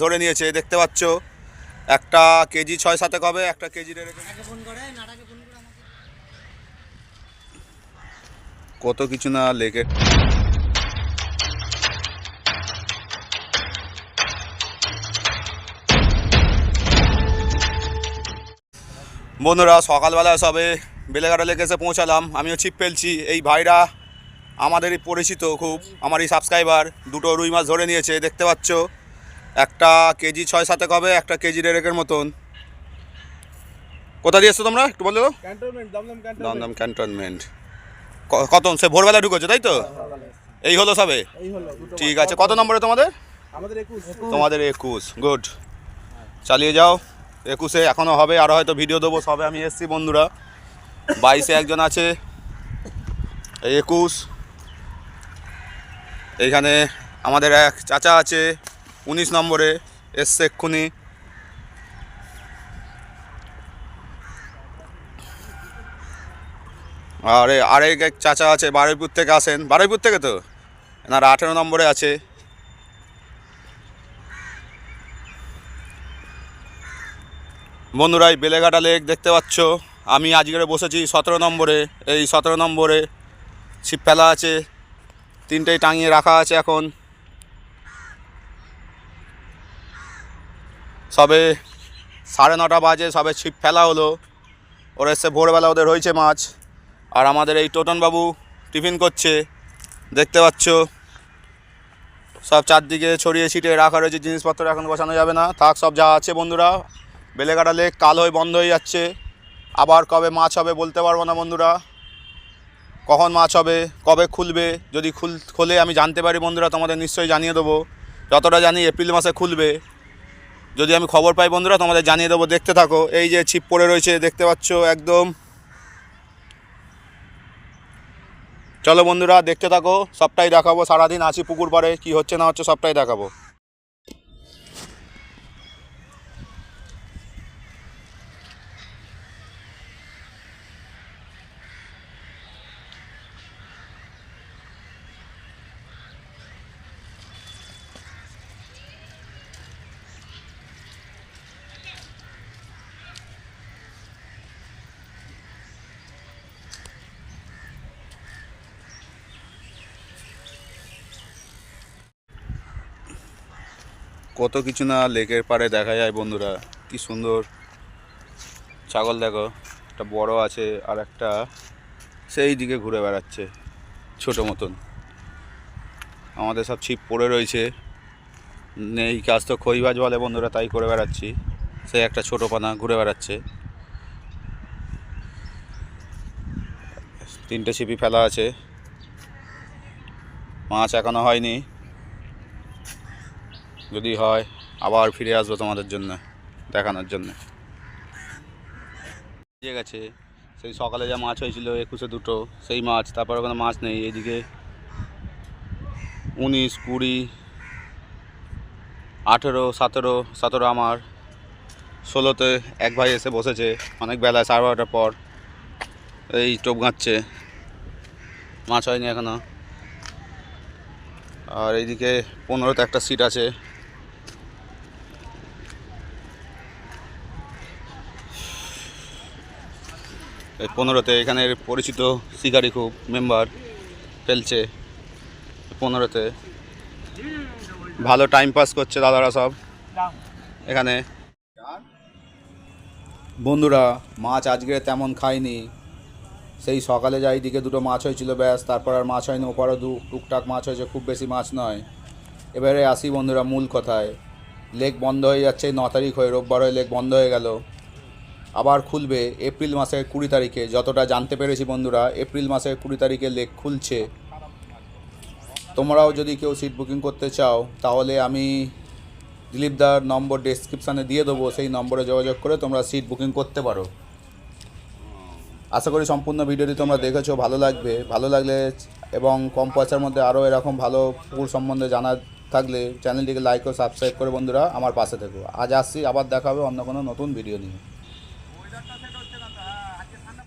ধরে নিয়েছে দেখতে পাচ্ছ। একটা কেজি ছয় সাতে কবে একটা কেজি কত কিছু না লেগে বন্ধুরা সকালবেলা সবে বেলেঘাটা লেকে এসে পৌঁছালাম। আমিও ছিপ ফেলছি। এই ভাইরা আমাদেরই পরিচিত খুব আমার এই সাবস্ক্রাইবার দুটো রুই মাছ ধরে নিয়েছে দেখতে পাচ্ছ। একটা কেজি ছয় সাতে কবে একটা কেজি দেড়েকের মতন। কোথা দিয়ে এসছো তোমরা? একটু বলে দাও। ক্যান্টনমেন্ট দমদম ক্যান্টনমেন্ট ক- কত? সে ভোরবেলা ঢুকেছো তাই তো? এই হলো সবে? এই হলো দুটো ঠিক আছে কত নম্বরে তোমাদের? তোমাদের একুশ গুড চালিয়ে যাও। একুশে এখনও হবে আরও হয়তো ভিডিও দেবো সবে আমি এসছি বন্ধুরা। বাইশে একজন আছে। এই একুশ। এইখানে আমাদের এক চাচা আছে। উনিশ নম্বরে এসছে এক্ষুনি আর আরেক এক চাচা আছে, বারুইপুর থেকে আসেন। বারুইপুর থেকে তো? এনার আঠেরো নম্বরে আছে। বন্ধুরা, এই বেলেঘাটা লেক দেখতে পাচ্ছ? আমি আজকের বসেছি সতেরো নম্বরে। এই সতেরো নম্বরে ছিপ ফেলা আছে। তিনটেই টাঙিয়ে রাখা আছে এখন। সবে সাড়ে নটা বাজে, সবে ছিপ ফেলা হলো। ওরা এসে ভোরবেলা ওদের হয়েছে মাছ। আর আমাদের এই টোটনবাবু টিফিন করছে, দেখতে পাচ্ছ। সব চারদিকে ছড়িয়ে ছিটিয়ে রাখা রয়েছে, জিনিসপত্র এখন বসানো যাবে না। থাক, সব যা আছে বন্ধুরা। বেলেঘাটা লেক কাল হয়ে বন্ধ হয়ে যাচ্ছে। আবার কবে মাছ হবে বলতে পারব না বন্ধুরা। কখন মাছ হবে, কবে খুলবে, যদি খুল খোলে আমি জানতে পারি বন্ধুরা, তোমাদের নিশ্চয়ই জানিয়ে দেবো। যতটা জানি এপ্রিল মাসে খুলবে। যদি আমি খবর পাই বন্ধুরা, তোমাদের জানিয়ে দেবো, দেখতে থাকো। এই যে ছিপ পড়ে রয়েছে, দেখতে পাচ্ছ একদম। চলো বন্ধুরা, দেখতে থাকো, সবটাই দেখাবো। সারাদিন আছি পুকুর পাড়ে, কি হচ্ছে না হচ্ছে সবটাই দেখাবো। কত কিছু না লেকের পাড়ে দেখা যায় বন্ধুরা। কি সুন্দর। ছাগল দেখো, একটা বড় আছে আর একটা সেই দিকে ঘুরে বেড়াচ্ছে, ছোট মতন। আমাদের সব ছিপ পড়ে রয়েছে। নেই কাজ তো খইবাজ বলে বন্ধুরা, তাই করে বেড়াচ্ছি। সে একটা ছোট পানা ঘুরে বেড়াচ্ছে। তিনটে ছিপি ফেলা আছে। মাছ এখনও হয়নি। যদি হয় আবার ফিরে আসব তোমাদের জন্য, দেখানোর জন্য। গেছে, সেই সকালে যা মাছ হয়েছিল, একুশে দুটো, সেই মাছ, তারপর ওখানে মাছ নেই এইদিকে উনিশ, কুড়ি, আঠেরো, সতেরো সতেরো আমার। ষোলোতে এক ভাই এসে বসেছে, অনেক বেলায় সাড়ে বারোটার পর। এই টোপ গাঁচ্ছে মাছ হয়নি এখনও। আর এইদিকে পনেরোতে একটা সিট আছে পনেরোতে এখানের পরিচিত শিকারি খুব মেম্বার ফেলছে পনেরোতে ভালো টাইম পাস করছে দাদারা সব। এখানে বন্ধুরা, মাছ আজকে তেমন খাইনি সেই সকালে যাই দিকে দুটো মাছ হয়েছিল, ব্যাস, তারপর আর মাছ হয়নি, ওপারও দু টুকটাক মাছ হয়েছে, খুব বেশি মাছ নয়। এবারে আসি বন্ধুরা মূল কথায়। লেক বন্ধ হয়ে যাচ্ছে, ন তারিখ হয়ে, রোববার হয়ে লেক বন্ধ হয়ে গেল। আবার খুলবে এপ্রিল মাসের কুড়ি তারিখে। যতটা জানতে পেরেছি বন্ধুরা, এপ্রিল মাসের কুড়ি তারিখে লেক খুলছে। তোমরাও যদি কেউ সিট বুকিং করতে চাও, তাহলে আমি দিলীপদার নম্বর ডেসক্রিপশানে দিয়ে দেবো, সেই নম্বরে যোগাযোগ করে তোমরা সিট বুকিং করতে পারো। আশা করি সম্পূর্ণ ভিডিওটি তোমরা দেখেছ, ভালো লাগবে। ভালো লাগলে এবং কম পয়সার মধ্যে আরও এরকম ভালো পুকুর সম্বন্ধে জানা থাকলে চ্যানেলটিকে লাইক ও সাবস্ক্রাইব করে বন্ধুরা আমার পাশে থেকো। আজ আসছি, আবার দেখা হবে অন্য কোনো নতুন ভিডিও নিয়ে।